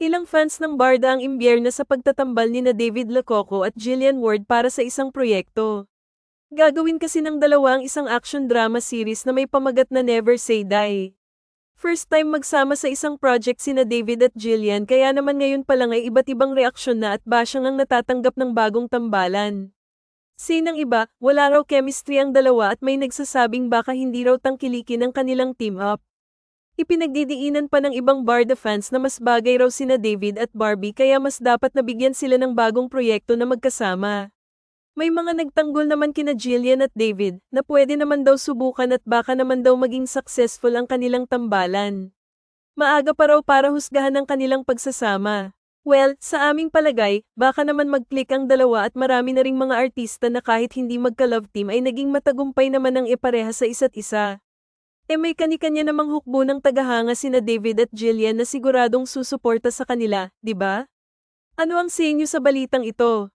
Ilang fans ng Barda ang imbierna sa pagtatambal ni na David Lococo at Jillian Ward para sa isang proyekto. Gagawin kasi ng dalawa ang isang action drama series na may pamagat na Never Say Die. First time magsama sa isang project sina David at Jillian kaya naman ngayon pa lang ay iba't ibang reaksyon na at basyang ang natatanggap ng bagong tambalan. Sinang iba, wala raw chemistry ang dalawa at may nagsasabing baka hindi raw tangkilikin ang kanilang team up. Ipinagdidiinan pa ng ibang Barda fans na mas bagay raw sina David at Barbie kaya mas dapat nabigyan sila ng bagong proyekto na magkasama. May mga nagtanggol naman kina Jillian at David na pwede naman daw subukan at baka naman daw maging successful ang kanilang tambalan. Maaga pa raw para husgahan ang kanilang pagsasama. Well, sa aming palagay, baka naman mag-click ang dalawa at marami na ring mga artista na kahit hindi magka-love team ay naging matagumpay naman ang ipareha sa isa't isa. E may kani-kanya namang hukbo ng tagahanga sina David at Jillian na siguradong susuporta sa kanila, di ba? Ano ang sa inyo sa balitang ito?